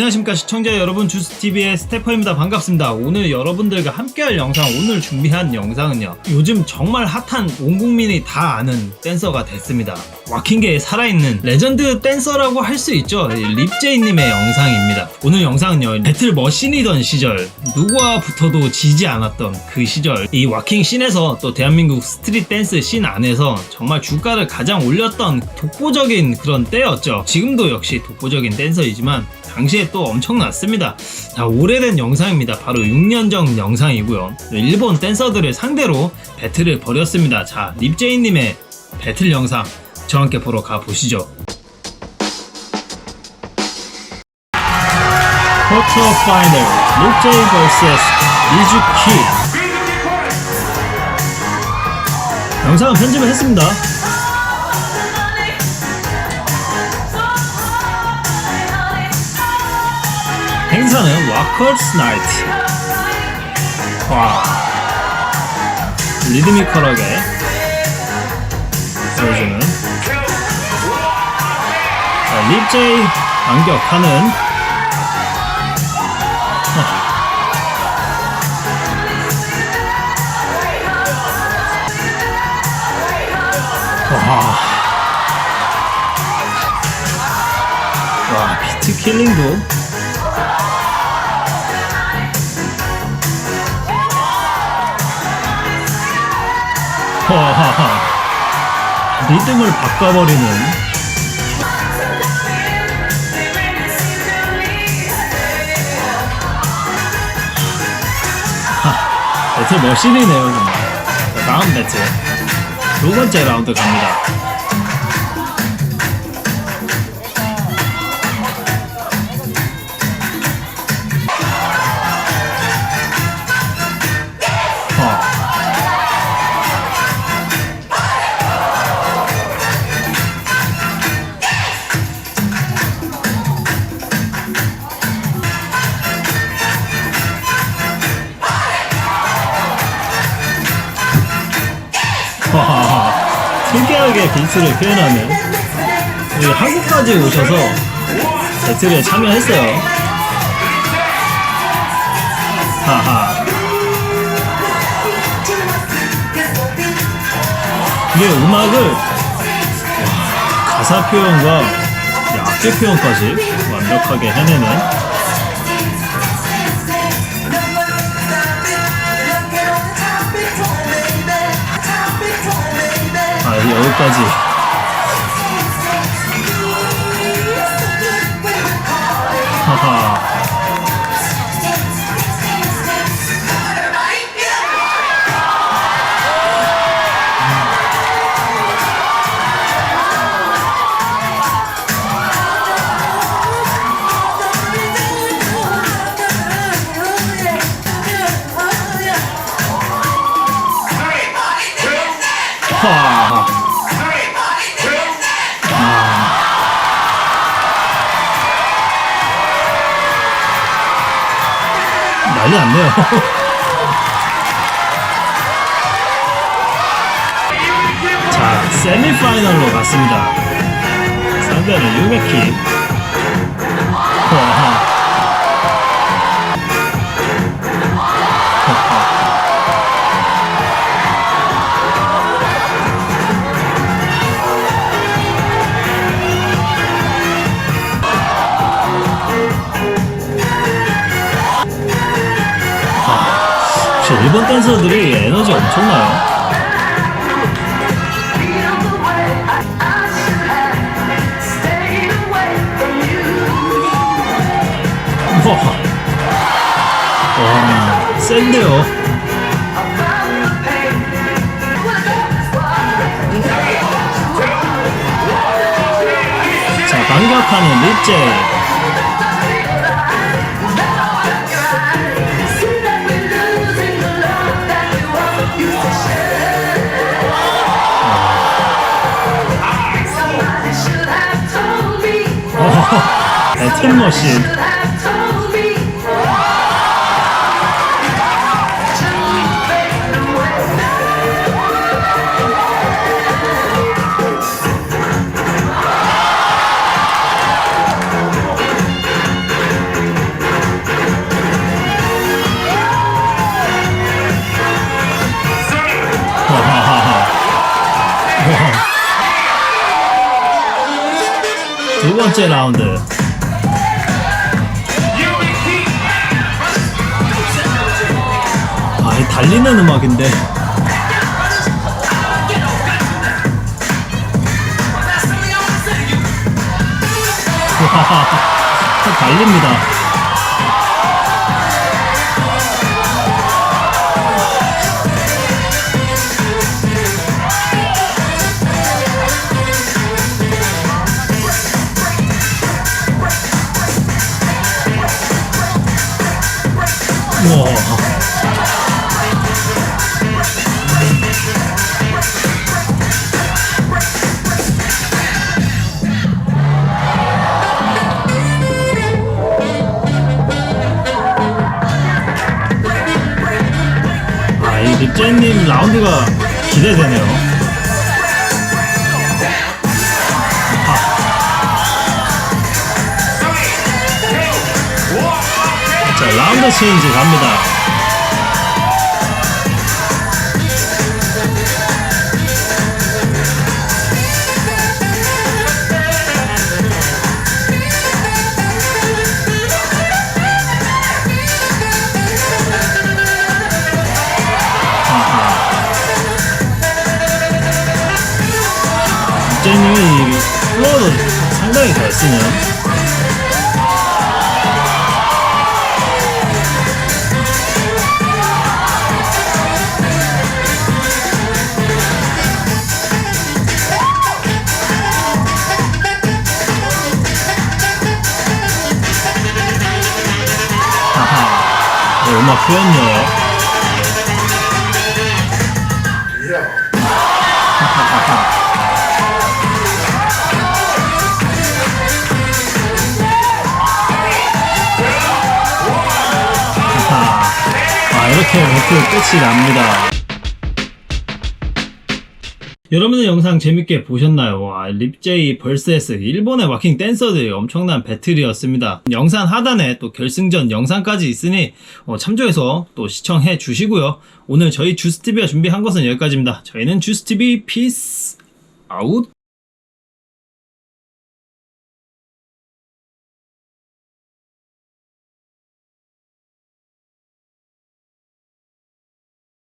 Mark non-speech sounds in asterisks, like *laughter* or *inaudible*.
안녕하십니까 시청자 여러분. 주스TV의 스태퍼입니다. 반갑습니다. 오늘 여러분들과 함께할 영상 오늘 준비한 영상은요. 요즘 정말 핫한 온 국민이 다 아는 댄서가 됐습니다. 와킹계에 살아있는 레전드 댄서라고 할 수 있죠. 립제이님의 영상입니다. 오늘 영상은요 배틀 머신이던 시절 누구와 붙어도 지지 않았던 그 시절. 이 와킹 씬에서 또 대한민국 스트릿 댄스 씬 안에서 정말 주가를 가장 올렸던 독보적인 그런 때였죠. 지금도 역시 독보적인 댄서이지만 당시에 또 엄청났습니다. 자, 오래된 영상입니다. 바로 6년 전 영상이고요. 일본 댄서들을 상대로 배틀을 벌였습니다. 자, 립제이님의 배틀 영상 저와 함께 보러 가보시죠. 쿼터 파이널 립제이 vs 미즈키 영상은 편집을 했습니다. 행사는 와커스 나이트. 와. 리드미컬하게 보여주는. 자, 립제이 반격하는. 와. 와, 비트 킬링도 *laughs* 리듬을 바꿔버리는. 하, 배틀 머신이네요 정말. 자, 다음 배틀 두 번째 라운드 갑니다 특이하게 빈스를 표현하는 한국까지 오셔서 배틀에 참여했어요. 하하. 이게 음악을 와, 가사 표현과 이 악기 표현까지 완벽하게 해내는 여기까지 난리 났네요. *laughs* 자, 세미파이널로 갔습니다. 상대는 유메키. 일본 댄서들이 에너지 엄청나요. 와, 와 센데요. 자, 반격하는 립제. 네, 톰머신. 두 번째 라운드. 달리는 음악인데. 와, 달립니다. 우와. 립제님 라운드가 기대되네요. 아. 자, 라운드 체인지 갑니다. 플로어도 상당히 잘 하하. 네, 음악 표현력. 이렇게 배틀 끝이 납니다. 여러분들 영상 재밌게 보셨나요? 아, 립제이 벌스에스 일본의 와킹 댄서들이 엄청난 배틀이었습니다. 영상 하단에 또 결승전 영상까지 있으니 어, 참조해서 또 시청해 주시고요. 오늘 저희 주스TV가 준비한 것은 여기까지입니다. 저희는 주스TV 피스 아웃